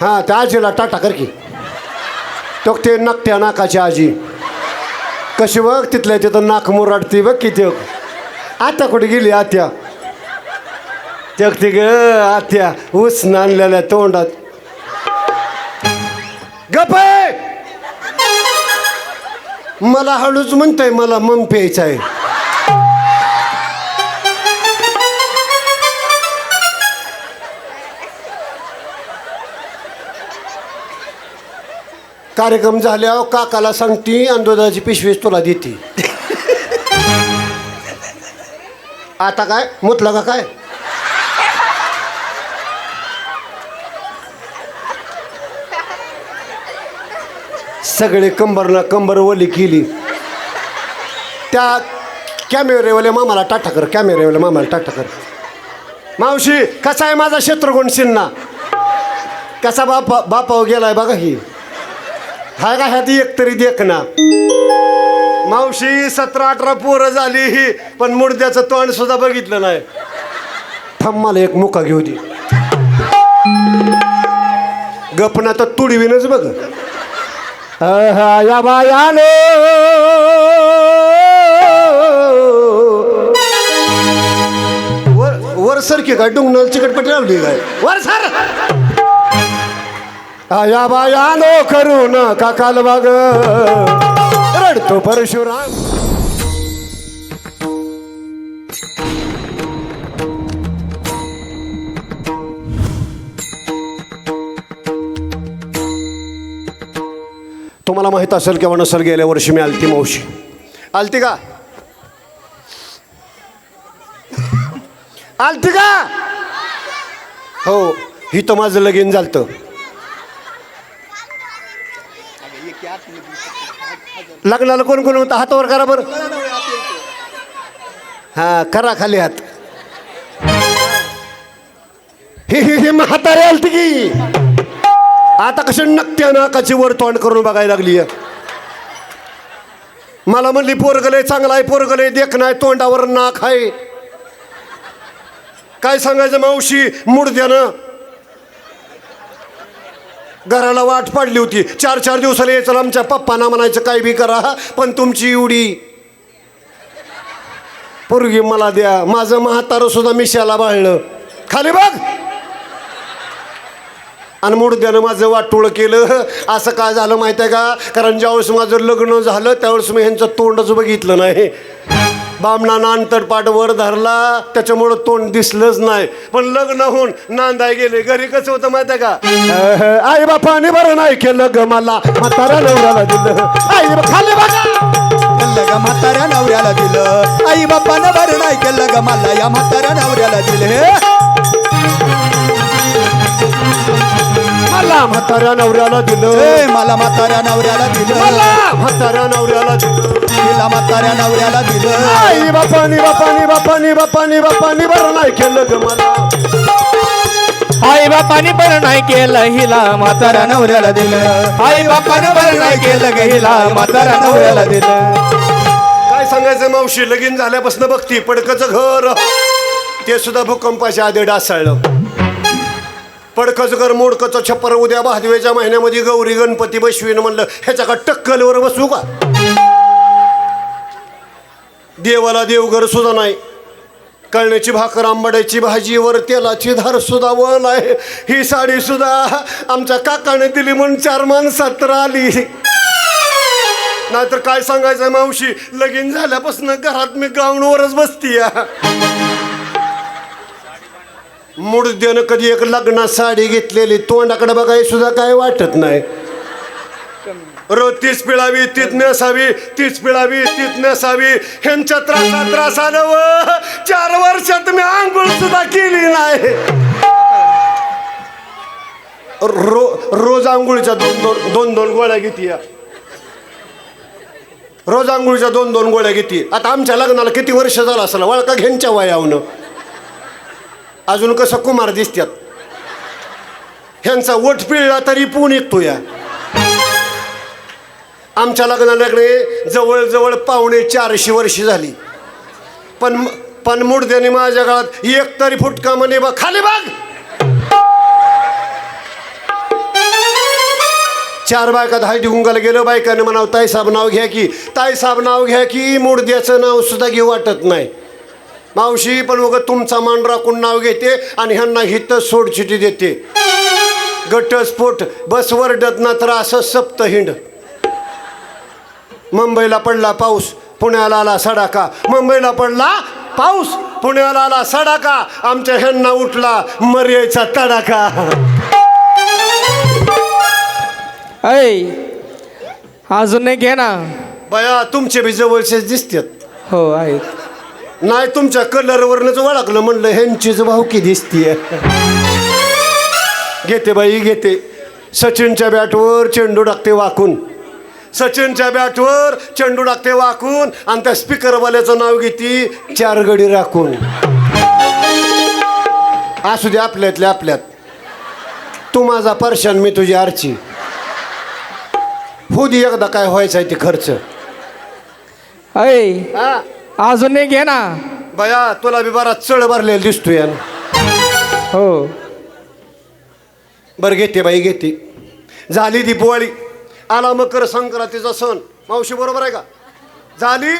हां त्या आजीला टाटा कर की. तो ते नकट्या नाकाची आजी. कशी बघ तिथल्या तिथं नाक मुराडती बघ किती आता कुठे गेली आत्या? जगती ग आत्या ऊस नांदलेल्या तोंडात. गप मला हळूच म्हणतोय मला मम प्यायचं आहे. कार्यक्रम झाल्यावर काकाला सांगती आणि दुधाची पिशवीच तुला देते. आता काय? मुतला का काय? सगळे कंबरना कंबर ओली केली. त्या कॅमेरेवाले मामाला टाटा कर कॅमेरेवाले मामाला टाटा कर. मावशी कसा आहे माझा शत्रुघ्न सिन्हा? कसा बापा बापाव गेलाय बघा ही हा का ह्यात एक तरी देख ना. मावशी सतरा अठरा पोरं झाली ही पण मुडद्याचं तोंड सुद्धा बघितलं नाही. थांब मला एक मुका घेऊ दे. गपना तर तुडवीनच बघ. आहा, या बायानो वर वर सरकी काय डुंगणाला कटपटी लावली काय? वर सर! या करू न काकाल बाग. रडतो परशुराम. तुम्हाला माहीत असेल किंवा नसेल गेल्या वर्षी मी आलती मावशी. आलती का? आलती का? हो ही तर माझं लगीन झालतं. लग्नाला कोण कोण होतं? हातावर करा बरं. हा करा खाली हात. हे हे ही आलती की. आता कशी नकट्या नाकाची वर तोंड करून बघायला लागली मला म्हणली पोरगले चांगला आहे पोरगले देख नाही तोंडावर नाक आहे. काय सांगायचं मावशी मुडद्यानं घराला वाट पाडली होती. चार चार दिवसाला यायचं आमच्या पप्पांना म्हणायचं काय बी करा पण तुमची एवढी. पोरगी मला द्या. माझं म्हातारं सुद्धा मिशाला बाळलं. खाली बघ. आणि मुडद्यानं माझं वाटोळं केलं. असं काय झालं माहिती आहे का? कारण ज्यावेळेस माझं लग्न झालं त्यावेळेस मी ह्यांचं तोंडच बघितलं नाही. बामणानं अंतरपाट वर धरला त्याच्यामुळं तोंड दिसलंच नाही. पण लग्न होऊन नांदाय गेले. घरी कसं होतं माहिती आहे का? आई बापाने बरं नाही केलं ग मला. म्हाताऱ्या नवऱ्याला दिलं. आई खाली बघा. केलं ग म्हाताऱ्या नवऱ्याला दिलं. आई बाप्पानं बरं नाही केलं ग मला. या म्हाताऱ्या नवऱ्याला दिले. मला म्हाताऱ्या नवऱ्याला दिलं. ए, मला म्हाताऱ्या नवऱ्याला दिलं. मला म्हाताऱ्या नवऱ्याला म्हाताऱ्या नवऱ्याला दिलं. आई बापानी बापानी बापानी बापानी बापानी बरं नाही केलं ग मला. आई बापाने बरं नाही केलं हिला म्हाताऱ्या नवऱ्याला दिलं. आई बाप्पानं बरं नाही केलं ग हिला म्हाताऱ्या नवऱ्याला दिलं. काय सांगायचं मावशी? लगीन झाल्यापासून बघती पडकचं घर. ते सुद्धा भूकंपाच्या आधी डासळलं पडकचं घर मोडकचं छप्पर उद्या भादवेच्या महिन्यामध्ये गौरी गणपती बसवीन म्हणलं ह्याच्या का टक्कलवर बसू का? देवाला देवघर सुद्धा नाही. कळण्याची भाकर आंबाड्याची भाजी वर तेलाची धार सुद्धा वन आहे. ही साडी सुद्धा आमच्या काकाने दिली म्हणून चार माणसात तर आली. नाहीतर काय सांगायचं मावशी? लगीन झाल्यापासून घरात मी गाऊनवरच बसती मुडद्यानं कधी एक लग्नात साडी घेतलेली तोंडाकडे बघाय सुद्धा काय वाटत नाही. रोज तीच पिळावी तीच नसावी तीच पिळावी तीच नसावी. ह्यांच्या त्रासा त्रासानं व चार वर्षात मी आंघोळ सुद्धा केली नाही. रो रोज आंघोळीच्या दोन दोन दोन दोन गोळ्या घेते रोज आंघोळीच्या दोन दोन गोळ्या घेते. आता आमच्या लग्नाला किती वर्ष झालं असेल? वळका घ्यांच्या वयावनं. अजून कसं कुमार दिसत्यात. ह्यांचा वट पिळला तरी पून येतो या. आमच्या लग्नाला जवळजवळ पावणे चारशे वर्षी झाली. पण पण मुडद्याने माझ्या काळात एक तरी फुटका म्हणे बा खाली बघ! चार बायका दहा कुंकाला गेलो बायकाने म्हणावं ताईसाहेब नाव घ्या की. ताईसाहेब नाव घ्या की मूर्द्याचं नाव सुद्धा घेऊ वाटत नाही. मावशी पण उगं तुमचा मान राखून नाव घेते आणि ह्यांना हित सोडचिटी देते. घटस्फोट बस वरडत ना तर असं सप्तहिंड. मुंबईला पडला पाऊस पुण्याला आला सडाका. मुंबईला पडला पाऊस पुण्याला आला सडाका. आमच्या ह्यांना उठला मर्याचा तडाका ऐ अजून एक घे ना. बया तुमचे बी जवळचेच दिसतात. हो आहेत. नाही तुमच्या कलरवरनच ओळखलं म्हणलं ह्यांचीच भावकी दिसतीये. घेते बाई घेते. सचिनच्या बॅटवर चेंडू टाकते वाकून. सचिनच्या बॅटवर चेंडू टाकते वाकून आणि त्या स्पीकरवाल्याचं नाव घेते चार गडी राखून. असू दे आपल्यातल्या आपल्यात. तू माझा परशान मी तुझी आरची. हो दे एकदा काय व्हायचं आहे ते खर्च. हा. अजून एक घे ना. बया तुला बी बरा चढ भरलेला दिसतोय यानं. हो. बरं घेते बाई घेते. झाली दीपवाळी आला मकर संक्रांतीचा सण. मावशी बरोबर आहे का? झाली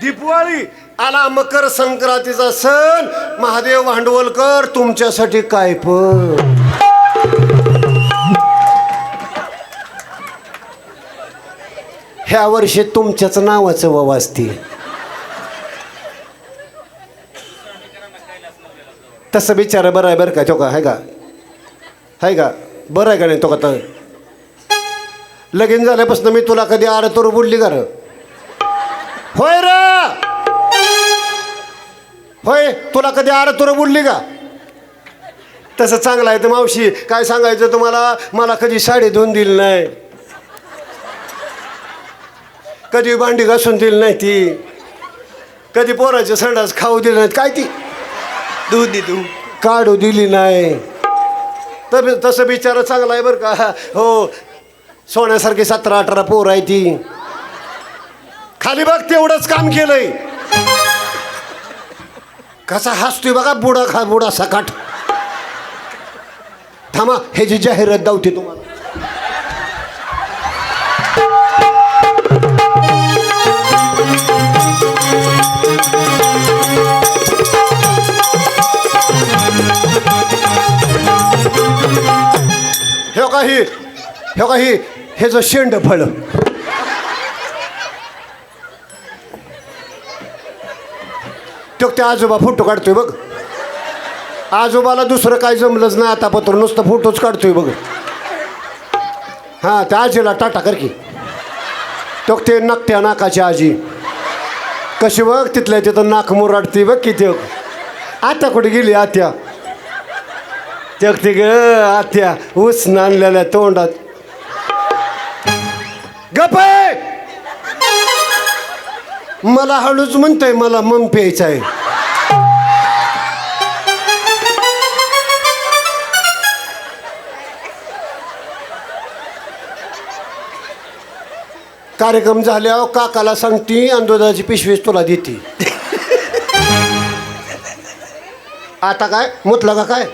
दीपवाळी. आला मकर संक्रांतीचा सण. महादेव भांडवलकर तुमच्यासाठी काय पण? ह्या वर्षी तुमच्याच नावाचं वव असते तसं बिचारा बरं आहे बरं का तो का आहे का? आहे का? बरं आहे का नाही तो का तर लगीन झाल्यापासून मी तुला कधी आर तर बोलली का र? होय र! होय तुला कधी आर तुर बोलली का? तसं चांगलं आहे तर मावशी. काय सांगायचं तुम्हाला? मला कधी साडी धुवून दिली नाही. कधी भांडी घासून दिली नाही ती. कधी पोराचे संडास खाऊ दिले नाहीत. काय ती? दूध दे तू काढू दिली नाही. तर तसं बिचारा चांगला आहे बरं का. हो सोन्यासारखी सतरा अठरा पोर आहे ती. खाली बघ तेवढंच काम केलंय. कसा हसतोय बघा बुडा खा बुडा सकाट. थांबा हे जी जाहिरात दावते तुम्हाला. हे काही हे काही हे जो शेंड फळ. तो त्या आजोबा फोटो काढतोय बघ. आजोबाला दुसरं काय जमलंच नाही आता पत्र नुसतं फोटोच काढतोय बघ. हां त्या आजीला टाटा कर की. तो ते नाकट्या नाकाची आजी. कशी बघ तिथल्या तिथं नाक मुराडते बघ किती आता कुठे गेली आत्या? ते ग आत्या. ऊस नाणलेल्या तोंडात. गप मला हळूच म्हणतोय मला मम प्यायचं आहे. कार्यक्रम झाल्यावर काकाला सांगती आणि दुधाची पिशवीच तुला देते. आता काय? मुतला का काय?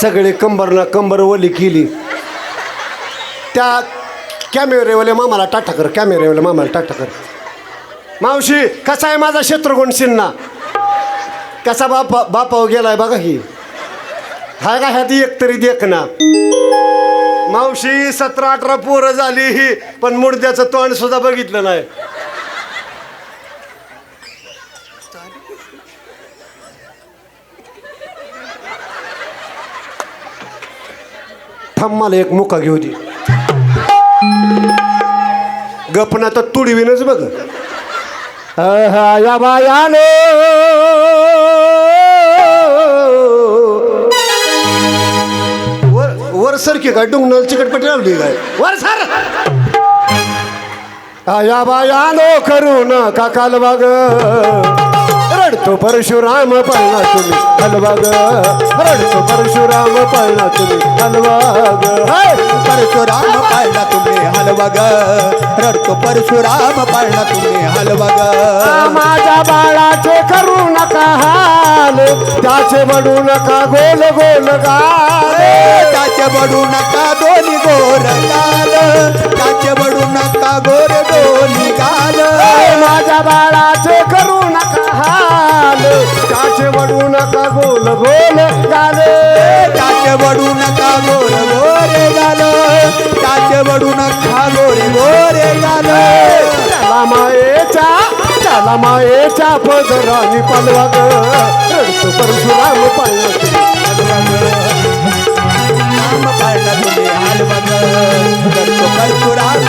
सगळे कंबरना कंबर ओली केली. त्या कॅमेरेवाल्या मामाला टाटा कर कॅमेरेवाले मामाला टाटा कर. मावशी कसा आहे माझा शत्रुघ्न सिन्हा? कसा बापा बापाव गेलाय बघा ही. हाय का ह्यात एक तरी देख ना. मावशी सतरा अठरा पोरं झाली ही पण मुडद्याचं तोंड सुद्धा बघितलं नाही. थांब मला एक मुका घेऊ दे. गपना तर तुडवीनच बघ. या बायानो. वर वर सरकी काय डुंगनल चिकटपट्टी लावली काय? वर सर. या बायानो करू नका कालबाग रडतो परशुराम पळला तुम्ही. हलवाग रडतो परशुराम पळला तुम्ही. हलवाग! परशुराम पाळला तुम्ही. हलवा ग रडतो परशुराम पाळला तुम्ही. हलवा ग माझ्या बाळाचे करू नका हाल. त्याचे बडू नका गोल गोल गाल. त्याचे बडू नका दोन्ही गोर गाल. त्याचे बडू नका गोर दोन्ही गाल. माझ्या बाळाचे करू नका हाल त्याचे वडू नका गोल गोल गाल त्याचे वडू नका गोल गोरे गाल त्याचे वडू नका गोरे गोरे गाल त्याला मायेच्या त्याला मायेच्या पदरानी पालवा ग रडतो परशुराम पाळला राम पाळला तुम्ही हाल बघ करतो परशुराम